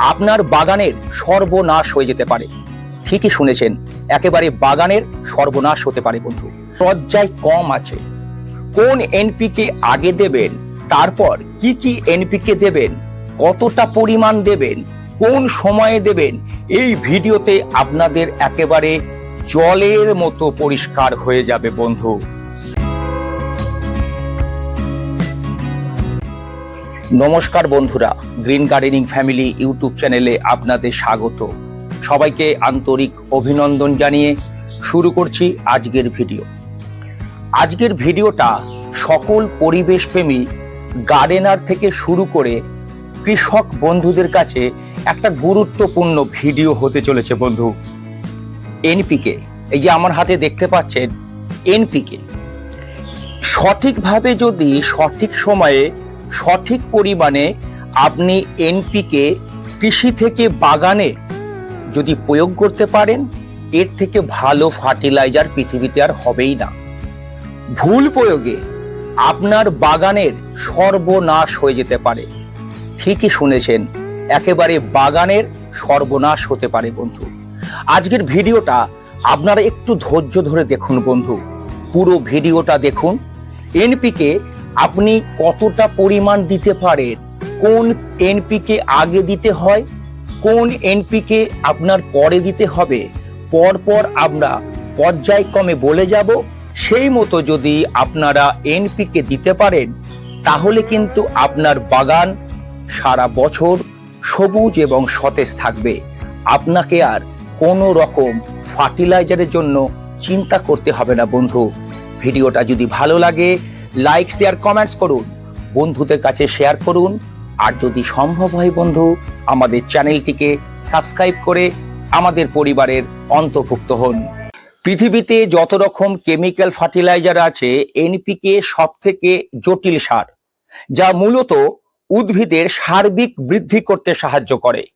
আপনার বাগানের সর্বনাশ হয়ে যেতে পারে। ঠিকই শুনেছেন, একেবারে বাগানের সর্বনাশ হতে পারে বন্ধু। পর্যায় কম আছে। কোন এনপিকে আগে দেবেন, তারপর কি কি এনপিকে দেবেন, কতটা পরিমাণ দেবেন, কোন সময়ে দেবেন, এই ভিডিওতে আপনাদের একেবারে জলের মতো পরিষ্কার হয়ে যাবে বন্ধু। নমস্কার বন্ধুরা, গ্রিন গার্ডেনিং ফ্যামিলি ইউটিউব চ্যানেলে আপনাদের স্বাগত। সবাইকে আন্তরিক অভিনন্দন জানিয়ে শুরু করছি আজকের ভিডিও। আজকের ভিডিওটা সকল পরিবেশপ্রেমী গার্ডেনার থেকে শুরু করে কৃষক বন্ধুদের কাছে একটা গুরুত্বপূর্ণ ভিডিও হতে চলেছে বন্ধু। এনপিকে, এই যে আমার হাতে দেখতে পাচ্ছেন, এনপিকে। সঠিকভাবে যদি সঠিক সময়ে সঠিক পরিমাণে আপনি এনপিকে কৃষি থেকে বাগানে যদি প্রয়োগ করতে পারেন, এর থেকে ভালো ফার্টিলাইজার পৃথিবীতে আর হবেই না। ভুল প্রয়োগে আপনার বাগানের সর্বনাশ হয়ে যেতে পারে। ঠিকই শুনেছেন, একেবারে বাগানের সর্বনাশ হতে পারে বন্ধু। আজকের ভিডিওটা আপনারা একটু ধৈর্য ধরে দেখুন বন্ধু। পুরো ভিডিওটা দেখুন, এনপিকে আপনি কতটা পরিমাণ দিতে পারেন? কোন এনপিকে আগে দিতে হয়? কোন এনপিকে আপনার পরে দিতে হবে? পরপর আমরা পর্যায়ক্রমে বলে যাব, সেই মতো যদি আপনারা এনপিকে দিতে পারেন, তাহলে কিন্তু আপনার বাগান সারা বছর সবুজ এবং সতেজ থাকবে। আপনাকে আর কোনো রকম ফার্টিলাইজারের জন্য চিন্তা করতে হবে না, বন্ধু। ভিডিওটা যদি ভালো লাগে লাইক শেয়ার কমেন্টস করুন। বন্ধুদের কাছে শেয়ার করুন। আর যদি সম্ভব হয় বন্ধু, আমাদের চ্যানেলটিকে সাবস্ক্রাইব করে আমাদের পরিবারের অন্তর্ভুক্ত হন। পৃথিবীতে যত রকম কেমিক্যাল ফার্টিলাইজার আছে এনপিকে সব থেকে জটিল সার, যা মূলত উদ্ভিদের সার্বিক বৃদ্ধি করতে সাহায্য করে।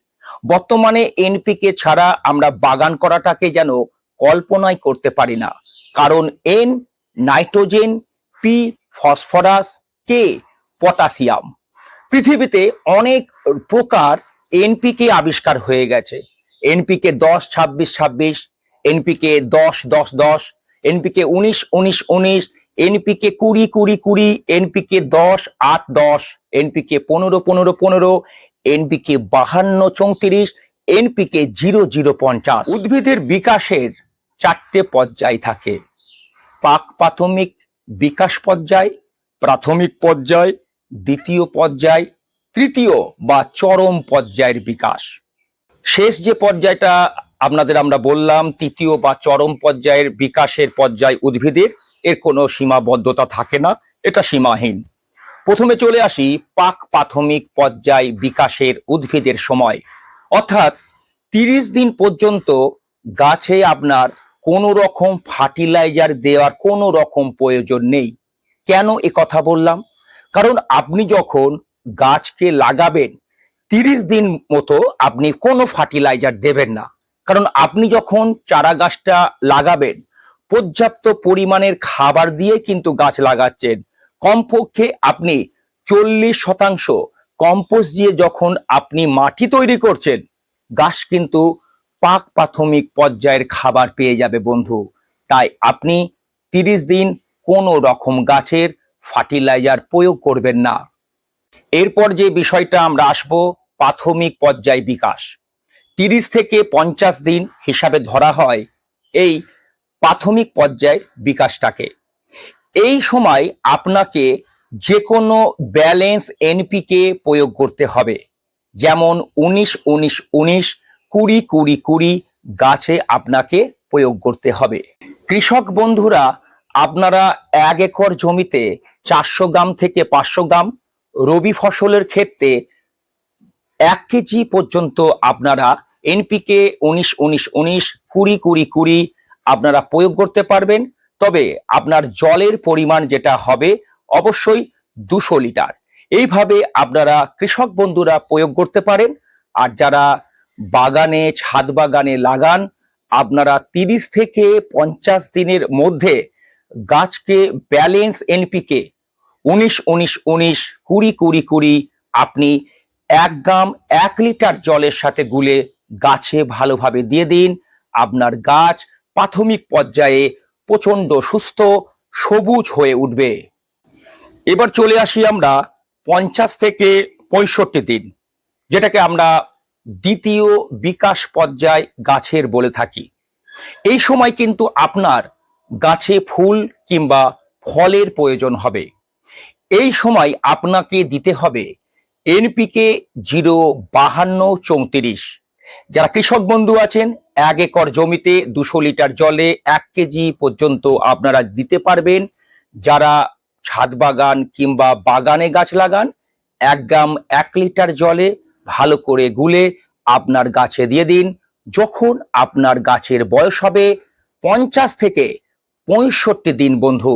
বর্তমানে এনপিকে ছাড়া আমরা বাগান করাটাকে যেন কল্পনাই করতে পারি না। কারণ N nitrogen P phosphorus K potassium পৃথিবীতে অনেক প্রকার এনপিকে আবিষ্কার হয়ে গেছে। এনপিকে দশ, ছাব্বিশ ছাব্বিশ এনপিকে দশ দশ দশ এনপিকে উনিশ উনিশ উনিশ এনপিকে কুড়ি কুড়ি কুড়ি এনপিকে দশ, আট, দশ এনপিকে পনেরো পনেরো পনেরো এনপিকে বাহান্ন, চৌত্রিশ এনপিকে জিরো জিরো, পঞ্চাশ। উদ্ভিদের বিকাশের চারটে পর্যায় থাকে। পাক প্রাথমিক বিকাশ পর্যায়, প্রাথমিক পর্যায়, দ্বিতীয় পর্যায়, তৃতীয় বা চরম পর্যায়ের বিকাশ। শেষ যে পর্যায়টা আপনাদের আমরা বললাম, তৃতীয় বা চরম পর্যায়ের বিকাশের পর্যায় উদ্ভিদের, এর কোনো সীমাবদ্ধতা থাকে না, এটা সীমাহীন। প্রথমে চলে আসি পাক প্রাথমিক পর্যায় বিকাশের উদ্ভিদের সময়। অর্থাৎ তিরিশ দিন পর্যন্ত গাছে আপনার কোনো রকম ফার্টিলাইজার দেওয়ার কোনো রকম প্রয়োজন নেই। কেন এ কথা বললাম? কারণ আপনি যখন গাছকে লাগাবেন, তিরিশ দিন মতো আপনি কোনো ফার্টিলাইজার দেবেন না। কারণ আপনি যখন চারা গাছটা লাগাবেন, পর্যাপ্ত পরিমাণের খাবার দিয়ে কিন্তু গাছ লাগাচ্ছেন। কমপক্ষে আপনি চল্লিশ শতাংশ কম্পোস্ট দিয়ে যখন আপনি মাটি তৈরি করছেন, গাছ কিন্তু পাক প্রাথমিক পর্যায়ের খাবার পেয়ে যাবে বন্ধু। তাই আপনি তিরিশ দিন কোনো রকম গাছের ফার্টিলাইজার প্রয়োগ করবেন না। এরপর যে বিষয়টা আমরা আসব, প্রাথমিক পর্যায় বিকাশ। তিরিশ থেকে পঞ্চাশ দিন হিসাবে ধরা হয় এই প্রাথমিক পর্যায়ের বিকাশটাকে। এই সময় আপনাকে যে কোনো ব্যালেন্স এনপিকে প্রয়োগ করতে হবে। যেমন উনিশ উনিশ উনিশ কুড়ি কুড়ি কুড়ি গাছে আপনাকে প্রয়োগ করতে হবে। কৃষক বন্ধুরা, আপনারা এক একর জমিতে চারশো গ্রাম থেকে পাঁচশো গ্রাম রবি ফসলের ক্ষেত্রে এক কেজি পর্যন্ত আপনারা এনপিকে উনিশ উনিশ উনিশ, কুড়ি কুড়ি কুড়ি আপনারা প্রয়োগ করতে পারবেন। তবে আপনার জলের পরিমাণ যেটা হবে অবশ্যই দুশো লিটার। এইভাবে আপনারা কৃষক বন্ধুরা প্রয়োগ করতে পারেন। আর যারা বাগানে, ছাদ বাগানে লাগান। আপনারা তিরিশ থেকে পঞ্চাশ দিনের মধ্যে গাছকে ব্যালেন্স এনপিকে উনিশ উনিশ উনিশ, কুড়ি কুড়ি কুড়ি আপনি এক গ্রাম, এক লিটার জলের সাথে গুলে গাছে ভালোভাবে দিয়ে দিন। আপনার গাছ প্রাথমিক পর্যায়ে প্রচণ্ড সুস্থ, সবুজ হয়ে উঠবে। এবার চলে আসি আমরা পঞ্চাশ থেকে পঁয়ষট্টি দিন, যেটাকে আমরা দ্বিতীয় বিকাশ পর্যায় গাছের বলে থাকি। এই সময় কিন্তু আপনার গাছে ফুল কিংবা ফলের প্রয়োজন হবে। এই সময় আপনাকে দিতে হবে এনপিকে জিরো বাহান্ন চৌত্রিশ। যারা কৃষক বন্ধু আছেন, এক একর জমিতে দুশো লিটার জলে এক কেজি পর্যন্ত আপনারা দিতে পারবেন। যারা ছাদ বাগান কিংবা বাগানে গাছ লাগান, এক গ্রাম এক লিটার জলে ভালো করে গুলে আপনার গাছে দিয়ে দিন। যখন আপনার গাছের বয়স হবে পঞ্চাশ থেকে পঁয়ষট্টি দিন বন্ধু।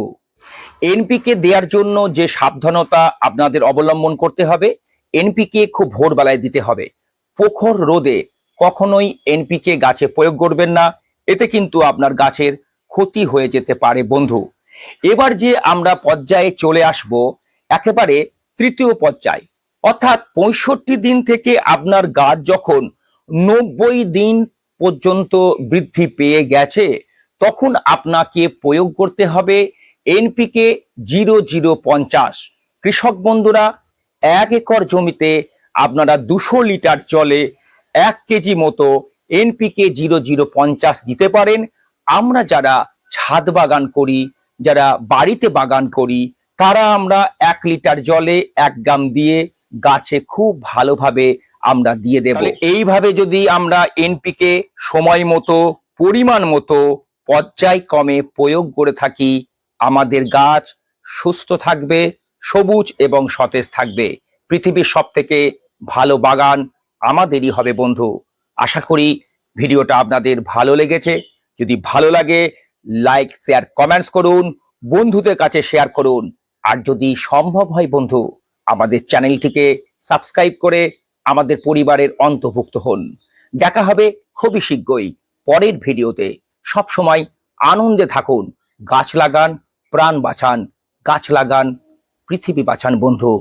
এনপিকে দেওয়ার জন্য যে সাবধানতা আপনাদের অবলম্বন করতে হবে, এনপিকে খুব ভোরবেলায় দিতে হবে। প্রখর রোদে কখনোই এনপিকে গাছে প্রয়োগ করবেন না। এতে কিন্তু আপনার গাছের ক্ষতি হয়ে যেতে পারে বন্ধু। এবার যে আমরা পর্যায়ে চলে আসব, একেবারে তৃতীয় পর্যায়। অর্থাৎ পঁয়ষট্টি দিন থেকে আপনার গাছ যখন নব্বই দিন পর্যন্ত বৃদ্ধি পেয়ে গেছে, তখন আপনাকে প্রয়োগ করতে হবে এনপিকে জিরো জিরো পঞ্চাশ। কৃষক বন্ধুরা, এক একর জমিতে আপনারা দুশো লিটার জলে এক কেজি মতো এনপিকে জিরো জিরো পঞ্চাশ দিতে পারেন। আমরা যারা ছাদ বাগান করি, যারা বাড়িতে বাগান করি, তারা আমরা এক লিটার জলে এক গ্রাম দিয়ে গাছে খুব ভালোভাবে আমরা দিয়ে দেব। এইভাবে যদি আমরা এনপিকে সময় মতো, পরিমাণ মতো পর্যায়ক্রমে প্রয়োগ করে থাকি, আমাদের গাছ সুস্থ থাকবে, সবুজ এবং সতেজ থাকবে। পৃথিবীর সব থেকে ভালো বাগান আমাদেরই হবে বন্ধু। আশা করি ভিডিওটা আপনাদের ভালো লেগেছে। যদি ভালো লাগে, লাইক, শেয়ার, কমেন্টস করুন, বন্ধুদের কাছে শেয়ার করুন। আর যদি সম্ভব হয় বন্ধু আমাদের চ্যানেলটিকে সাবস্ক্রাইব করে আমাদের পরিবারের অন্তর্ভুক্ত হন। দেখা হবে খুবই শীঘ্রই পরের ভিডিওতে। সব সময় আনন্দে থাকুন। গাছ লাগান, প্রাণ বাঁচান, গাছ লাগান, পৃথিবী বাঁচান বন্ধু।